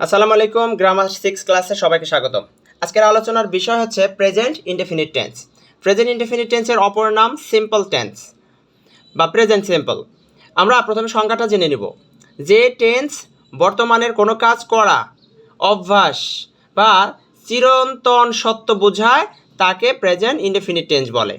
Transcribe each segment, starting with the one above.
আসসালামু আলাইকুম grammar six ক্লাসে সবাইকে স্বাগত আজকের আলোচনার বিষয় হচ্ছে present indefinite tense present indefinite টেন্সের অপর নাম সিম্পল টেন্স বা প্রেজেন্ট সিম্পল আমরা প্রথমে সংজ্ঞাটা জেনে নিব। যে টেন্স বর্তমানের কোনো কাজ করা, অভ্যাস বা চিরন্তন সত্য বোঝায়, তাকে প্রেজেন্ট ইনডেফিনিট টেন্স বলে।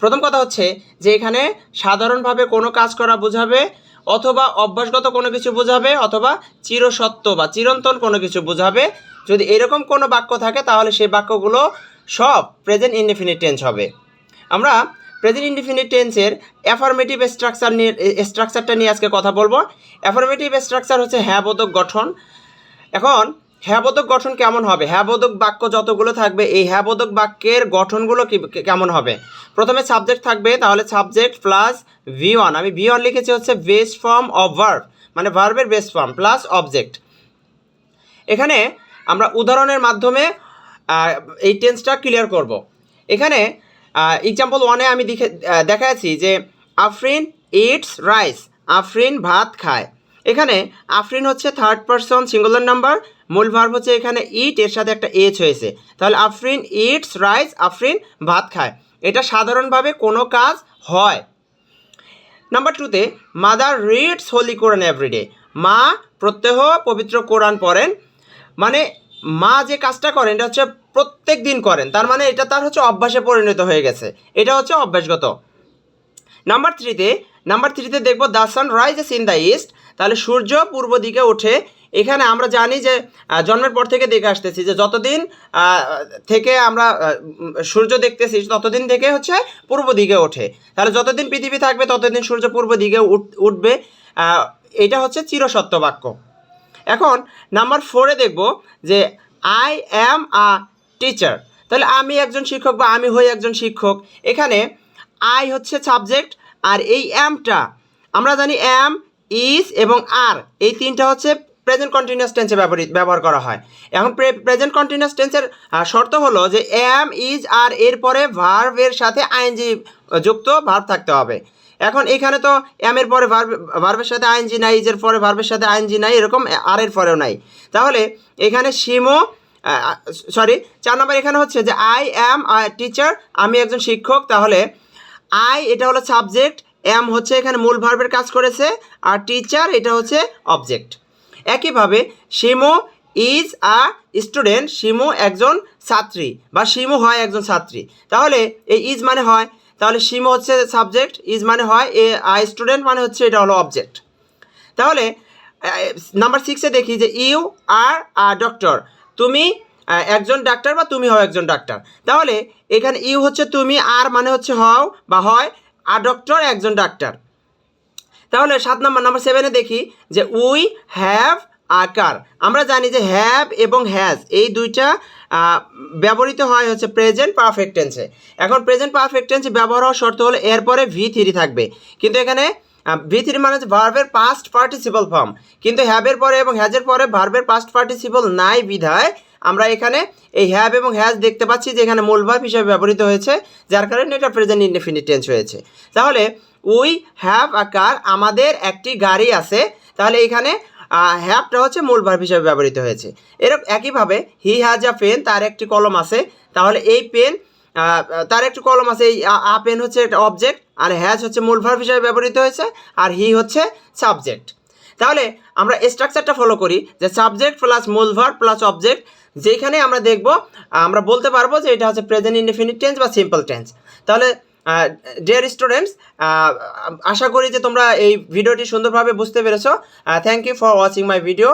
প্রথম কথা হচ্ছে যে এখানে সাধারণভাবে কোনো কাজ করা বোঝাবে অথবা অভ্যাসগত কোনো কিছু বোঝাবে অথবা চিরসত্য বা চিরন্তন কোনো কিছু বোঝাবে। যদি এরকম কোনো বাক্য থাকে, তাহলে সেই বাক্যগুলো সব প্রেজেন্ট ইনডিফিনিট টেন্স হবে। আমরা প্রেজেন্ট ইনডিফিনিট টেন্সের অ্যাফার্মেটিভ স্ট্রাকচার নিয়ে স্ট্রাকচারটা নিয়ে আজকে কথা বলব। অ্যাফার্মেটিভ স্ট্রাকচার হচ্ছে হ্যাঁ বোধক গঠন। এখন হ্যাবোধক গঠন কেমন হবে? হ্যাবোধক বাক্য যতগুলো থাকবে, এই হ্যাবোধক বাক্যের গঠনগুলো কেমন হবে? প্রথমে সাবজেক্ট থাকবে, তাহলে সাবজেক্ট প্লাস ভি ওয়ান আমি ভি ওয়ান লিখেছি হচ্ছে বেস ফর্ম অফ ভার্ব মানে ভার্বের বেস ফর্ম প্লাস অবজেক্ট এখানে আমরা উদাহরণের মাধ্যমে এই টেন্সটা ক্লিয়ার করব। এখানে এক্সাম্পল ওয়ানে আমি দেখে দেখাচ্ছি যে, আফরিন ইটস রাইস আফরিন ভাত খায়। এখানে আফরিন হচ্ছে থার্ড পারসন সিঙ্গুলার নাম্বার মূল ভার্ব হচ্ছে এখানে ইট এর সাথে একটা এইচ হয়েছে। তাহলে আফরিন ইটস রাইস আফরিন ভাত খায়। এটা সাধারণভাবে কোনো কাজ হয়। নাম্বার টুতে mother reads holy Quran everyday মা প্রত্যহ পবিত্র কোরআন পড়েন। মানে মা যে কাজটা করেন, এটা হচ্ছে প্রত্যেক দিন করেন। তার মানে এটা তার হচ্ছে অভ্যাসে পরিণত হয়ে গেছে। এটা হচ্ছে অভ্যাসগত। নাম্বার থ্রিতে নাম্বার থ্রিতে দেখব the sun rises in the east তাহলে সূর্য পূর্ব দিকে ওঠে। এখানে আমরা জানি যে জন্মের পর থেকে দেখে আসতেছি যে যতদিন থেকে আমরা সূর্য দেখতেছি, ততদিন থেকে হচ্ছে পূর্ব দিকে ওঠে। তাহলে যতদিন পৃথিবী থাকবে, ততদিন সূর্য পূর্ব দিকে উঠ- উঠবে। এটা হচ্ছে চিরসত্য বাক্য। এখন নাম্বার ফোরে দেখব যে আই অ্যাম আ টিচার তাহলে আমি একজন শিক্ষক বা আমি হই একজন শিক্ষক। এখানে আই হচ্ছে সাবজেক্ট আর এই অ্যামটা আমরা জানি অ্যাম ইজ এবং আর এই তিনটা হচ্ছে প্রেজেন্ট কন্টিনিউয়াস টেন্সে ব্যবহৃত ব্যবহার করা হয়। এখন প্রেজেন্ট কন্টিনিউয়াস টেন্সের শর্ত হলো যে এম ইজ আর এরপরে ভার্বের সাথে আইএনজি যুক্ত ভার্ব থাকতে হবে। এখন এখানে তো এম এর পরে ভার্ব ভার্বের সাথে আইএনজি নাই ইজের পরে ভার্বের সাথে আইএনজি নাই, এরকম আর এর পরেও নাই। তাহলে এখানে সিমো সরি চার নম্বর এখানে হচ্ছে যে আই অ্যাম টিচার আমি একজন শিক্ষক, তাহলে আই এটা হলো সাবজেক্ট এম হচ্ছে এখানে মূল ভার্বের কাজ করেছে, আর টিচার এটা হচ্ছে অবজেক্ট একইভাবে Shimu is a student Shimu একজন ছাত্রী, বা শিমু হয় একজন ছাত্রী। তাহলে এই ইজ মানে হয়, তাহলে শিমু হচ্ছে সাবজেক্ট ইজ মানে হয় এ আ স্টুডেন্ট মানে হচ্ছে এটা হলো অবজেক্ট তাহলে নাম্বার সিক্সে দেখি যে ইউ আর আ ডক্টর তুমি একজন ডাক্তার বা তুমি হও একজন ডাক্তার তাহলে এখানে ইউ হচ্ছে তুমি, আর মানে হচ্ছে হও বা হয় আর ডক্টর, একজন ডাক্তার। তাহলে সাত নম্বর, নাম্বার সেভেনে দেখি যে উই হ্যাভ আকার আমরা জানি যে হ্যাভ এবং হ্যাজ, এই দুইটা ব্যবহৃত হয় হচ্ছে প্রেজেন্ট পারফেক্ট টেন্সে এখন প্রেজেন্ট পারফেক্ট টেন্সে ব্যবহার হওয়ার শর্ত হলো এরপরে ভি থ্রি থাকবে। কিন্তু এখানে ভি থ্রি মানে হচ্ছে ভার্বের পাস্ট পার্টিসিপল ফর্ম কিন্তু হ্যাভের পরে এবং হ্যাজের পরে ভার্বের পাস্ট পার্টিসিপল নাই বিধায় আমরা এখানে এই হ্যাভ এবং হ্যাজ দেখতে পাচ্ছি যে এখানে মূল ভার্ব হিসেবে ব্যবহৃত হয়েছে, যার কারণে এটা প্রেজেন্ট ইনডেফিনিট টেন্স হয়েছে। তাহলে উই হ্যাভ আ কার আমাদের একটি গাড়ি আছে, তাহলে এখানে হ্যাভটা হচ্ছে মূল ভার্ব হিসেবে ব্যবহৃত হয়েছে। এরকম একইভাবে হি হ্যাজ আ পেন তার একটি কলম আছে, তাহলে এই পেন তার একটি কলম আছে, এই, আ পেন হচ্ছে একটা অবজেক্ট আর হ্যাজ হচ্ছে মূল ভার্ব হিসেবে ব্যবহৃত হয়েছে, আর হি হচ্ছে সাবজেক্ট তাহলে, আমরা স্ট্রাকচারটা ফলো করি, যে সাবজেক্ট প্লাস মূল ভার্ব প্লাস অবজেক্ট যেখানে আমরা দেখব, আমরা বলতে পারব যে এটা হচ্ছে প্রেজেন্ট ইনডিফিনিট টেন্স বা সিম্পল টেন্স তাহলে ডিয়ার স্টুডেন্টস আশা করি যে তোমরা এই ভিডিওটি সুন্দরভাবে বুঝতে পেরেছ। Thank you for watching my video